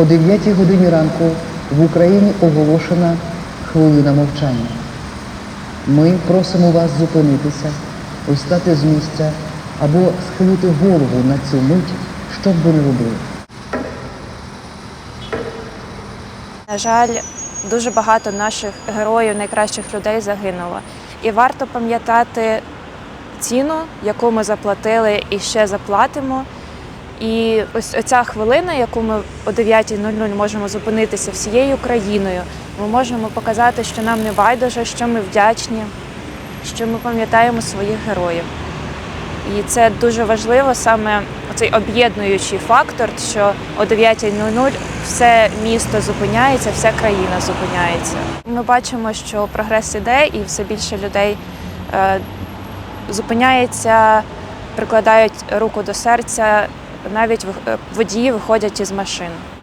О 9 годині ранку в Україні оголошена хвилина мовчання. Ми просимо вас зупинитися, устати з місця або схилити голову на цю мить, що б ви не робили. На жаль, дуже багато наших героїв, найкращих людей загинуло. І варто пам'ятати ціну, яку ми заплатили і ще заплатимо. І ось оця хвилина, яку ми о 9.00 можемо зупинитися всією країною, ми можемо показати, що нам не байдуже, що ми вдячні, що ми пам'ятаємо своїх героїв. І це дуже важливо саме цей об'єднуючий фактор, що о 9.00 все місто зупиняється, вся країна зупиняється. Ми бачимо, що прогрес іде, і все більше людей е, зупиняється, прикладають руку до серця, навіть е, водії виходять із машин.